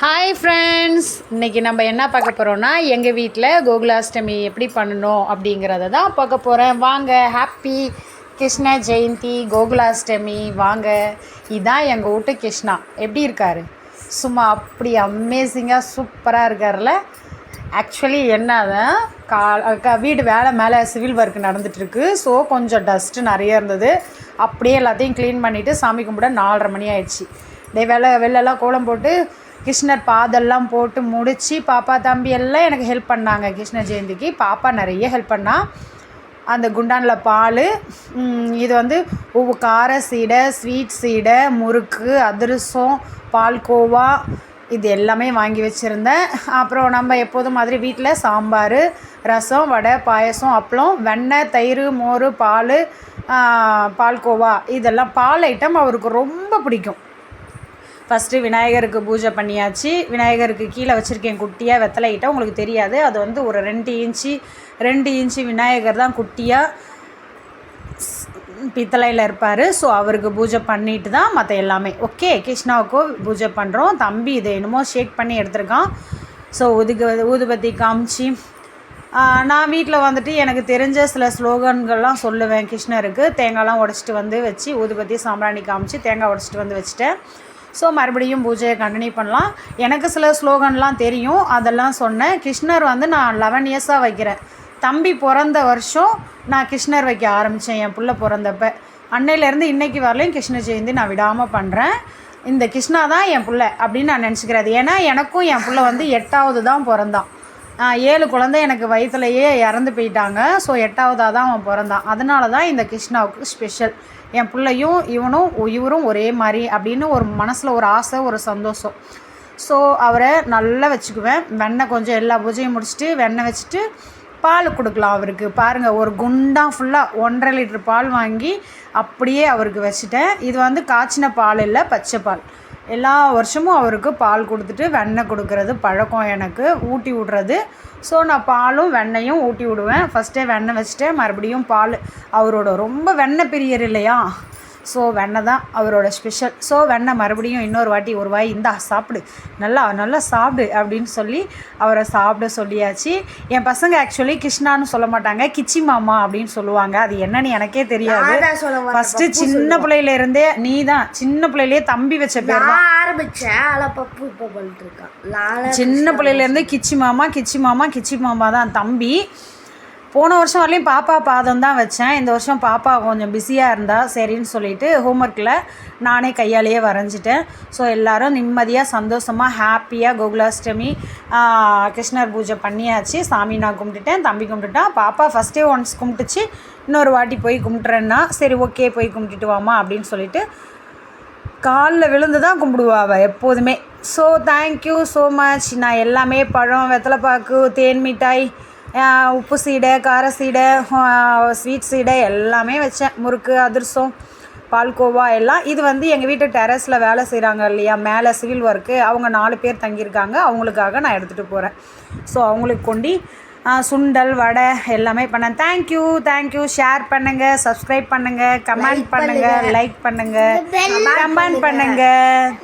Hi friends இன்றைக்கி நம்ம என்ன பார்க்க போகிறோன்னா எங்கள் வீட்டில் கோகுலாஷ்டமி எப்படி பண்ணணும் அப்படிங்கிறத தான் பார்க்க போகிறேன் வாங்க ஹாப்பி கிருஷ்ண ஜெயந்தி கோகுலாஷ்டமி வாங்க. இதான் எங்கள் வீட்டு கிருஷ்ணா. எப்படி இருக்காரு? சும்மா அப்படி அமேசிங்காக சூப்பராக இருக்கார்ல ஆக்சுவலி என்னதான் கா க- வீடு வேலை மேலே சிவில் ஒர்க் நடந்துகிட்ருக்கு ஸோ கொஞ்சம் டஸ்ட்டு நிறைய இருந்தது. அப்படியே எல்லாத்தையும் க்ளீன் பண்ணிவிட்டு சாமி கும்பிட நாலரை மணி ஆயிடுச்சு. டே வெள்ளை வெளிலலாம் கோலம் போட்டு கிருஷ்ணர் பாதெல்லாம் போட்டு முடித்து பாப்பா தம்பி எல்லாம் எனக்கு ஹெல்ப் பண்ணாங்க. கிருஷ்ண ஜெயந்திக்கு பாப்பா நிறைய ஹெல்ப் பண்ணால் அந்த குண்டானில் பால் இது வந்து ஒவ்வொரு கார சீடை ஸ்வீட் சீடை முறுக்கு அதிரசம் பால்கோவா இது எல்லாமே வாங்கி வச்சுருந்தேன். அப்புறம் நம்ம எப்போதும் மாதிரி வீட்டில் சாம்பார் ரசம் வடை பாயசம் அப்பளம் வெண்ணெய் தயிர் மோர் பால் பால்கோவா இதெல்லாம் பால் ஐட்டம் அவருக்கு ரொம்ப பிடிக்கும். ஃபஸ்ட்டு விநாயகருக்கு பூஜை பண்ணியாச்சு. விநாயகருக்கு கீழே வச்சுருக்கேன் குட்டியாக வெத்தலை உங்களுக்கு தெரியாது. அது வந்து ஒரு ரெண்டு இன்ச்சு ரெண்டு இன்ச்சு விநாயகர் தான் குட்டியாக பித்தளையில் இருப்பார். ஸோ அவருக்கு பூஜை பண்ணிட்டு தான் மற்ற எல்லாமே. ஓகே கிருஷ்ணாவுக்கு பூஜை பண்ணுறோம் தம்பி இதை என்னமோ ஷேக் பண்ணி எடுத்திருக்கான். ஸோ உதுக்கு ஊதுபத்தி காமிச்சு. நான் வீட்டில் வந்துட்டு எனக்கு தெரிஞ்ச சில ஸ்லோகன்கள்லாம் சொல்லுவேன் கிருஷ்ணருக்கு. தேங்காய்லாம் உடச்சிட்டு வந்து வச்சு ஊதுபத்தி சாம்பிராணி காமிச்சு தேங்காய் உடச்சிட்டு வந்து வச்சுட்டேன். ஸோ மறுபடியும் பூஜையை கண்டினியூ பண்ணலாம். எனக்கு சில ஸ்லோகன்லாம் தெரியும். அதெல்லாம் சொன்னேன். கிருஷ்ணர் வந்து நான் லெவன் இயர்ஸாக வைக்கிறேன். தம்பி பிறந்த வருஷம் நான் கிருஷ்ணர் வைக்க ஆரம்பித்தேன் என் பிள்ளை பிறந்தப்ப. அன்னையிலேருந்து இன்னைக்கு வரலையும் கிருஷ்ண ஜெயந்தி நான் விடாமல் பண்ணுறேன் இந்த கிருஷ்ணா தான் என் பிள்ளை அப்படின்னு நான் நினச்சிக்கிறது. ஏன்னா எனக்கும் என் பிள்ளை வந்து எட்டாவது தான் பிறந்தான். ஏழு குழந்தை எனக்கு வயிற்றுலையே இறந்து போயிட்டாங்க. ஸோ எட்டாவதாக தான் அவன் பிறந்தான். அதனால தான் இந்த கிருஷ்ணாவுக்கு ஸ்பெஷல் என் பிள்ளையும் இவனும் இவரும் ஒரே மாதிரி அப்படின்னு ஒரு மனசில் ஒரு ஆசை ஒரு சந்தோஷம். ஸோ அவரை நல்லா வச்சுக்குவேன். வெண்ணெய் கொஞ்சம் எல்லா பூஜையும் முடிச்சுட்டு வெண்ணெய் வச்சுட்டு பால் கொடுக்கலாம் அவருக்கு. பாருங்கள் ஒரு குண்டாக ஃபுல்லாக ஒன்றரை லிட்டர் பால் வாங்கி அப்படியே அவருக்கு வச்சுட்டேன். இது வந்து காய்ச்சின பால் இல்லை பச்சை பால். எல்லா வருஷமும் அவருக்கு பால் கொடுத்துட்டு வெண்ணெய் கொடுக்கறது பழக்கம் எனக்கு ஊட்டி விடுறது. ஸோ நான் பாலும் வெண்ணையும் ஊட்டி விடுவேன். ஃபஸ்ட்டே வெண்ணெய் வச்சுட்டு மறுபடியும் பால் அவரோட ரொம்ப வெண்ணெய் பிரியர் இல்லையா? ஸோ வெண்ணெய் தான் அவரோட ஸ்பெஷல் ஸோ வெண்ணெய் மறுபடியும் இன்னொரு வாட்டி ஒரு வாய் இந்தா சாப்பிடு. நல்லா நல்லா சாப்பிடு அப்படின்னு சொல்லி அவரை சாப்பிட சொல்லியாச்சு. என் பசங்க ஆக்சுவலி கிருஷ்ணான்னு சொல்ல மாட்டாங்க கிச்சி மாமா அப்படின்னு சொல்லுவாங்க. அது என்னன்னு எனக்கே தெரியாது. ஃபஸ்ட்டு சின்ன பிள்ளையில இருந்தே நீ தான். சின்ன பிள்ளையிலேயே தம்பி வச்ச பேர் தான். நான் ஆரம்பிச்சேன். ஆனா பப்பு இப்போ பண்ணிட்டு இருக்கான். சின்ன பிள்ளையிலேருந்து கிச்சி மாமா கிச்சி மாமா கிச்சி மாமா தான் தம்பி. போன வருஷம் வரலையும் பாப்பா பாதம் தான் வச்சேன். இந்த வருஷம் பாப்பா கொஞ்சம் பிஸியாக இருந்தால் சரின்னு சொல்லிட்டு ஹோம்ஒர்க்கில் நானே கையாலேயே வரைஞ்சிட்டேன். ஸோ எல்லோரும் நிம்மதியாக சந்தோஷமாக ஹாப்பியாக கோகுலாஷ்டமி கிருஷ்ணர் பூஜை பண்ணியாச்சு. சாமி நான் கும்பிட்டுட்டேன் தம்பி கும்பிட்டுட்டான். பாப்பா ஃபஸ்ட்டே ஒன்ஸ் கும்பிட்டுச்சு. இன்னொரு வாட்டி போய் கும்பிட்றேன்னா சரி ஓகே போய் கும்பிட்டுட்டு வாமா அப்படின்னு சொல்லிட்டு காலில் விழுந்து தான் கும்பிடுவா அவள் எப்போதுமே. ஸோ தேங்க்யூ ஸோ மச் நான் எல்லாமே பழம் வெத்தலைப்பாக்கு தேன் மிட்டாய் உப்பு சீடை கார சீடை ஸ்வீட் சீடை எல்லாமே வச்சேன். முறுக்கு அதிரசம் பால்கோவா எல்லாம். இது வந்து எங்கள் வீட்டு டெரஸில் வேலை செய்கிறாங்க இல்லையா? மேலே சிவில் ஒர்க்கு அவங்க நாலு பேர் தங்கியிருக்காங்க. அவங்களுக்காக நான் எடுத்துகிட்டு போகிறேன் ஸோ அவங்களுக்கு கொண்டு சுண்டல் வடை எல்லாமே பண்ணேன். Thank you thank you share பண்ணுங்கள் சப்ஸ்கிரைப் பண்ணுங்கள் கமெண்ட் பண்ணுங்கள் லைக் பண்ணுங்கள் கமெண்ட் பண்ணுங்கள்